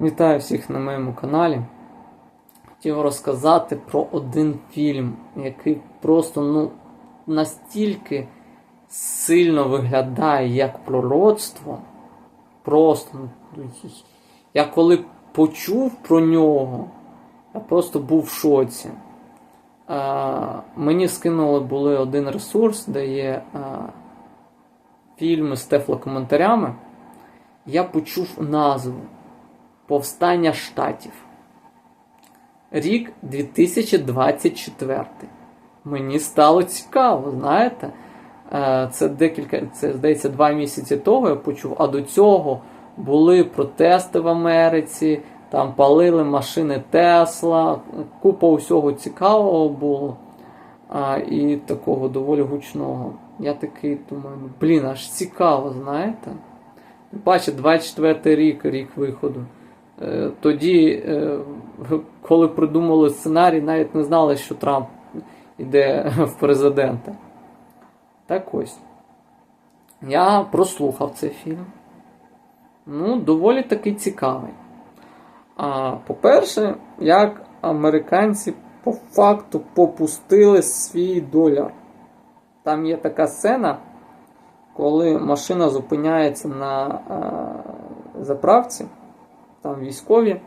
Вітаю всіх на моєму каналі. Хотів розказати про один фільм, який просто ну, настільки сильно виглядає як пророцтво. Просто ну, я коли почув про нього, я просто був в шоці. А, мені скинули були один ресурс, де є а, фільми з тефлокоментарями. Я почув назву Повстання штатів. Рік 2024. Мені стало цікаво, знаєте? Е, Це декілька, це здається, два місяці того я почув, а до цього були протести в Америці, там палили машини Тесла, купа усього цікавого було а, і такого доволі гучного. Я такий думаю, блін, аж цікаво, знаєте? Бачите, 24 рік, рік виходу. Е, Тоді, е, коли придумали сценарій, навіть не знали, що Трамп йде в президенти. Так ось. Я прослухав цей фільм. Ну, доволі таки цікавий. А, По-перше, як американці по факту попустили свій доляр. Там є така сцена, коли машина зупиняється на а, заправці, там військові,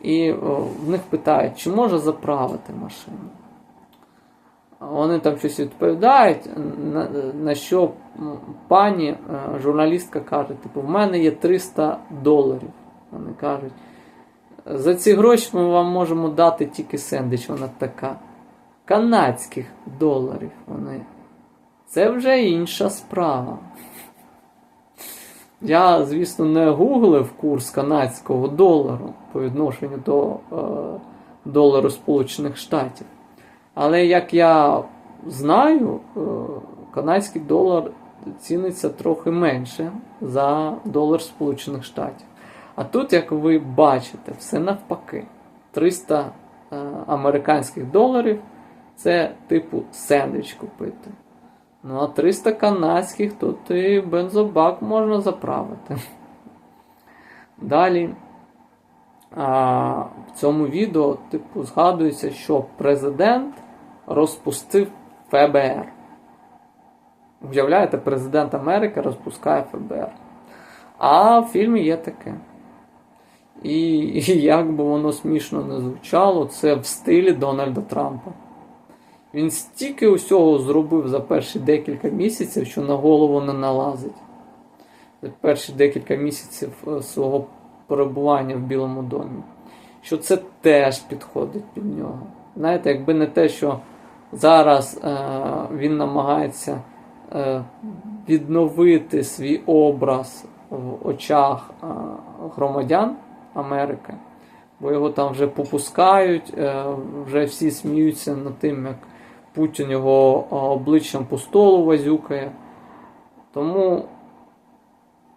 і о, в них питають, чи може заправити машину. Вони там щось відповідають, на, на що пані е, журналістка каже: типу, в мене є 300 доларів. Вони кажуть, за ці гроші ми вам можемо дати тільки сендвіч. Вона така. Канадських доларів. Вони. Це вже інша справа. Я, звісно, не гуглив курс канадського долару по відношенню до е, долару Сполучених Штатів. Але як я знаю, е, канадський долар ціниться трохи менше за долар Сполучених Штатів. А тут, як ви бачите, все навпаки. 300 е, американських доларів це типу сендвіч купити. Ну, а 300 канадських, тут і бензобак можна заправити. Далі а, в цьому відео, типу, згадується, що президент розпустив ФБР. Уявляєте, президент Америки розпускає ФБР. А в фільмі є таке. І, і як би воно смішно не звучало, це в стилі Дональда Трампа. Він стільки усього зробив за перші декілька місяців, що на голову не налазить. За перші декілька місяців е, свого перебування в Білому домі. Що це теж підходить під нього. Знаєте, якби не те, що зараз е, він намагається е, відновити свій образ в очах е, громадян Америки, бо його там вже попускають, е, вже всі сміються над тим, як Путін його обличчям по столу вазюкає. Тому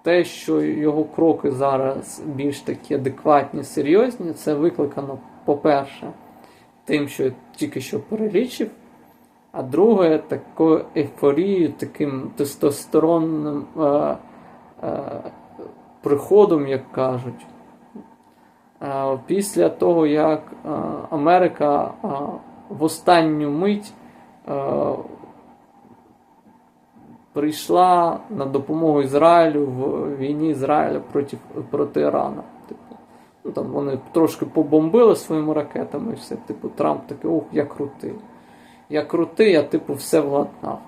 те, що його кроки зараз більш такі адекватні, серйозні, це викликано, по-перше, тим, що я тільки що перелічив. А друге, такою ейфорією, таким тестостеронним е, е, приходом, як кажуть. Е, після того, як е, Америка е, в останню мить прийшла на допомогу Ізраїлю в війні Ізраїля проти, проти Ірана. Типу, ну, там Вони трошки побомбили своїми ракетами і все. Типу, Трамп такий, ох, я крутий. Я крутий, я типу все владнав.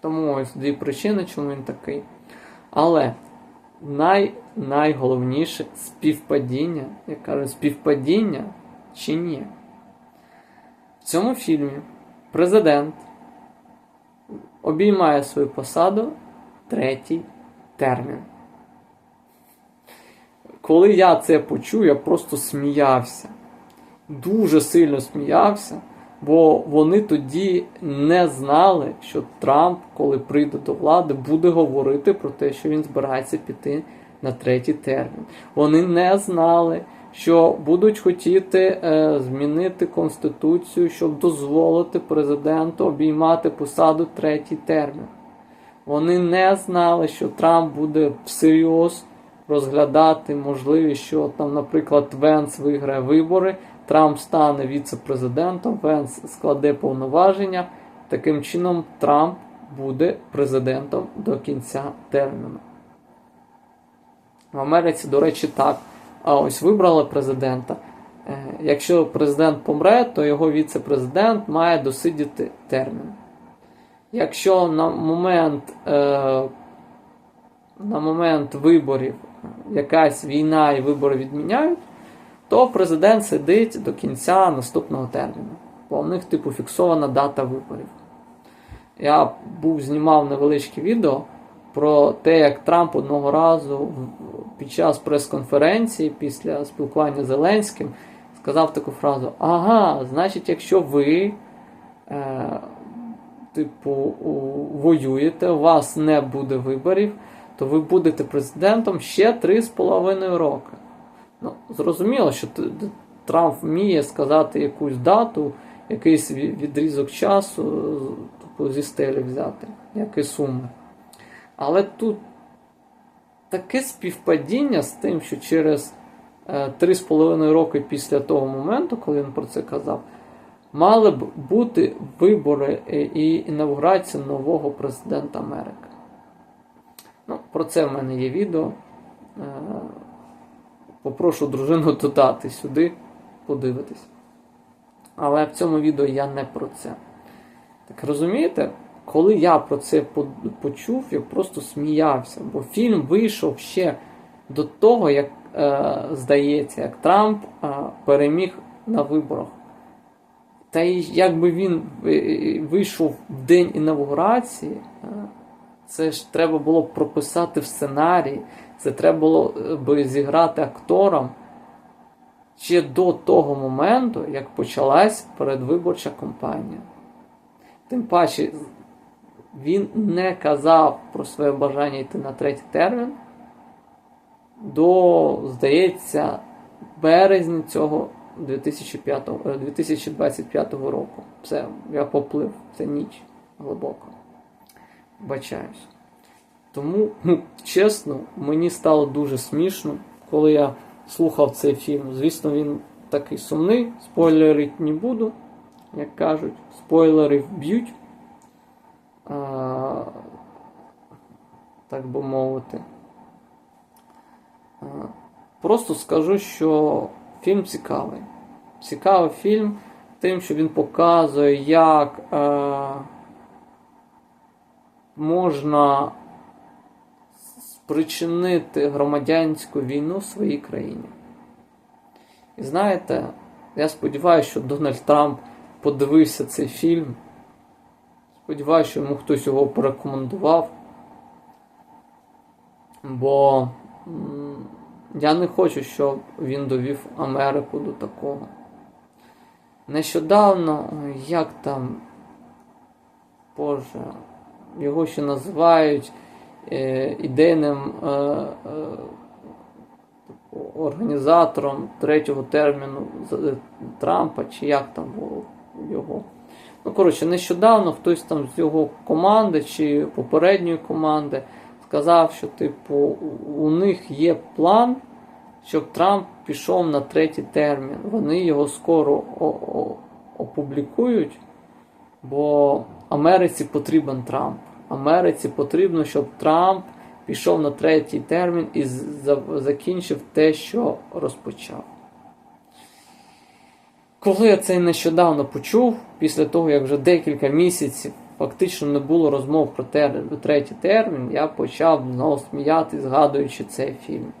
Тому ось дві причини, чому він такий. Але най, найголовніше співпадіння, як кажуть, співпадіння чи ні. В цьому фільмі президент обіймає свою посаду третій термін. Коли я це почув, я просто сміявся. Дуже сильно сміявся, бо вони тоді не знали, що Трамп, коли прийде до влади, буде говорити про те, що він збирається піти на третій термін. Вони не знали, що будуть хотіти е, змінити конституцію, щоб дозволити президенту обіймати посаду третій термін. Вони не знали, що Трамп буде всерйоз розглядати можливість, що там, наприклад, Венс виграє вибори, Трамп стане віце-президентом, Венс складе повноваження. Таким чином, Трамп буде президентом до кінця терміну. В Америці, до речі, так. А ось вибрали президента. Е, Якщо президент помре, то його віце-президент має досидіти термін. Якщо на момент, е, на момент виборів якась війна і вибори відміняють, то президент сидить до кінця наступного терміну. Бо в них, типу, фіксована дата виборів. Я був знімав невеличке відео про те, як Трамп одного разу під час прес-конференції після спілкування з Зеленським сказав таку фразу: Ага, значить, якщо ви, е, типу, воюєте, у вас не буде виборів, то ви будете президентом ще 3,5 роки. Ну, зрозуміло, що Трамп вміє сказати якусь дату, якийсь відрізок часу, типу, зі стелі взяти, як і суми. Але тут таке співпадіння з тим, що через е, 3,5 роки після того моменту, коли він про це казав, мали б бути вибори е, і інаугурація нового президента Америки. Ну, про це в мене є відео. Е, Попрошу дружину додати сюди, подивитись. Але в цьому відео я не про це. Так розумієте, коли я про це почув, я просто сміявся, бо фільм вийшов ще до того, як е, здається, як Трамп е, переміг на виборах. Та й якби він вийшов в день інаугурації, е, це ж треба було прописати в сценарії, це треба було е, би зіграти акторам ще до того моменту, як почалась передвиборча кампанія. Тим паче, він не казав про своє бажання йти на третій термін до, здається, березня цього 2005, е, 2025 року. Все, я поплив, це ніч глибоко. Бачаюсь. Тому, ну, чесно, мені стало дуже смішно, коли я слухав цей фільм. Звісно, він такий сумний, спойлерить не буду, як кажуть, спойлери вб'ють. Так би мовити. Просто скажу, що фільм цікавий. Цікавий фільм тим, що він показує, як е, можна спричинити громадянську війну в своїй країні. І знаєте, я сподіваюся, що Дональд Трамп подивився цей фільм. Сподіваюся, що йому хтось його порекомендував. Бо я не хочу, щоб він довів Америку до такого. Нещодавно, як там, Боже, його ще називають е, ідейним е, е, організатором третього терміну Трампа, чи як там було його. Ну, коротше, нещодавно хтось там з його команди чи попередньої команди сказав, що, типу, у- них є план, щоб Трамп пішов на третій термін. Вони його скоро опублікують, бо Америці потрібен Трамп. Америці потрібно, щоб Трамп пішов на третій термін і закінчив те, що розпочав. Коли я це нещодавно почув, після того, як вже декілька місяців фактично не було розмов про тер- третій термін, я почав знову сміяти, згадуючи цей фільм.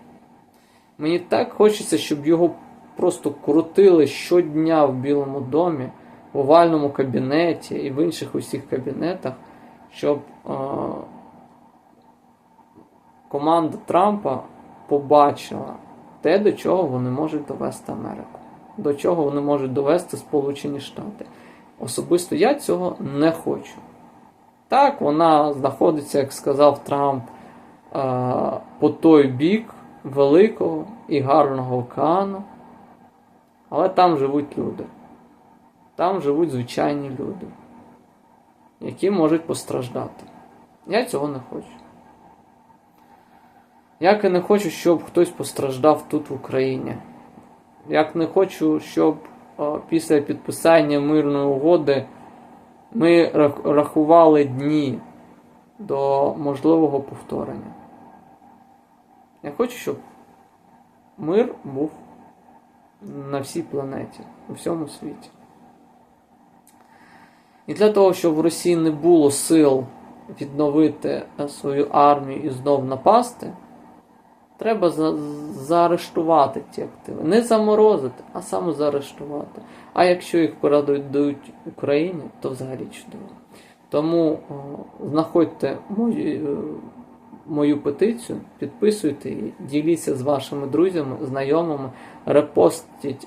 Мені так хочеться, щоб його просто крутили щодня в Білому домі, в овальному кабінеті і в інших усіх кабінетах, щоб е- команда Трампа побачила те, до чого вони можуть довести Америку, до чого вони можуть довести Сполучені Штати. Особисто я цього не хочу. Так, вона знаходиться, як сказав Трамп, е, по той бік великого і гарного океану. Але там живуть люди. Там живуть звичайні люди, які можуть постраждати. Я цього не хочу. Як і не хочу, щоб хтось постраждав тут в Україні. Як не хочу, щоб після підписання мирної угоди ми рахували дні до можливого повторення. Я хочу, щоб мир був на всій планеті, у всьому світі. І для того, щоб в Росії не було сил відновити свою армію і знов напасти, треба за- заарештувати ті активи. Не заморозити, а саме заарештувати. А якщо їх передають Україні, то взагалі чудово. Тому о, знаходьте мою, е, мою петицію, підписуйте її, діліться з вашими друзями, знайомими, репостіть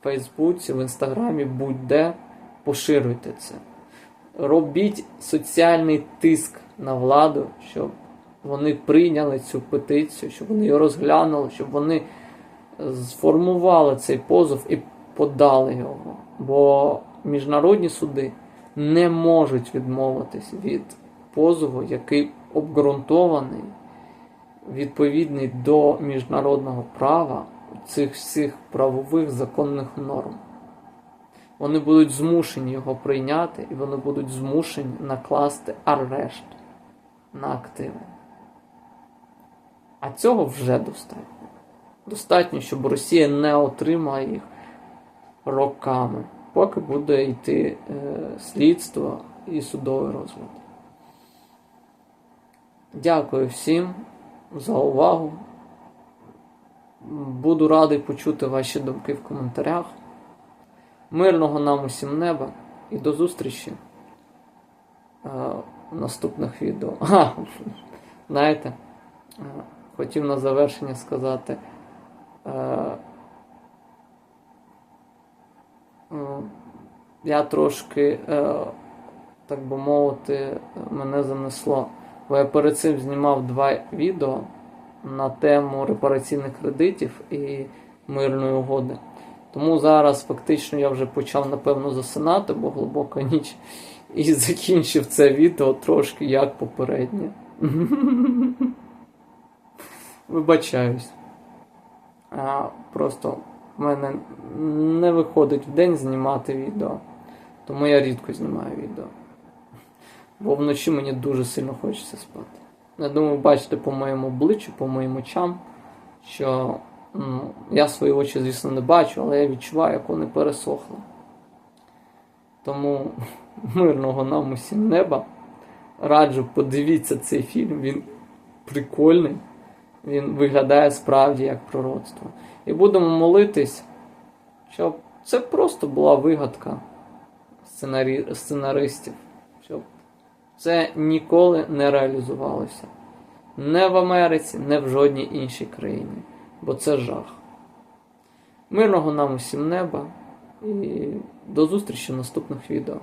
в Фейсбуці, в Інстаграмі, будь-де, поширюйте це. Робіть соціальний тиск на владу, щоб вони прийняли цю петицію, щоб вони її розглянули, щоб вони сформували цей позов і подали його. Бо міжнародні суди не можуть відмовитись від позову, який обґрунтований, відповідний до міжнародного права цих всіх правових законних норм. Вони будуть змушені його прийняти, і вони будуть змушені накласти арешт на активи. А цього вже достатньо. Достатньо, щоб Росія не отримала їх роками, поки буде йти е, слідство і судовий розгляд. Дякую всім за увагу. Буду радий почути ваші думки в коментарях. Мирного нам усім неба і до зустрічі е, в наступних відео. А, знаєте, е, хотів на завершення сказати. Е, е, я трошки, е, так би мовити, мене занесло. Бо я перед цим знімав два відео на тему репараційних кредитів і мирної угоди. Тому зараз фактично я вже почав напевно засинати, бо глибока ніч. І закінчив це відео трошки як попереднє. Вибачаюсь. А, Просто в мене не виходить в день знімати відео. Тому я рідко знімаю відео. Бо вночі мені дуже сильно хочеться спати. Я думаю, бачите по моєму обличчю, по моїм очам, що ну, я свої очі, звісно, не бачу, але я відчуваю, як вони пересохли. Тому мирного нам усім неба. Раджу, подивіться цей фільм, він прикольний, він виглядає справді як пророцтво. І будемо молитись, щоб це просто була вигадка сценарі... сценаристів, щоб це ніколи не реалізувалося. Не в Америці, не в жодній іншій країні. Бо це жах. Мирного нам усім неба і до зустрічі в наступних відео.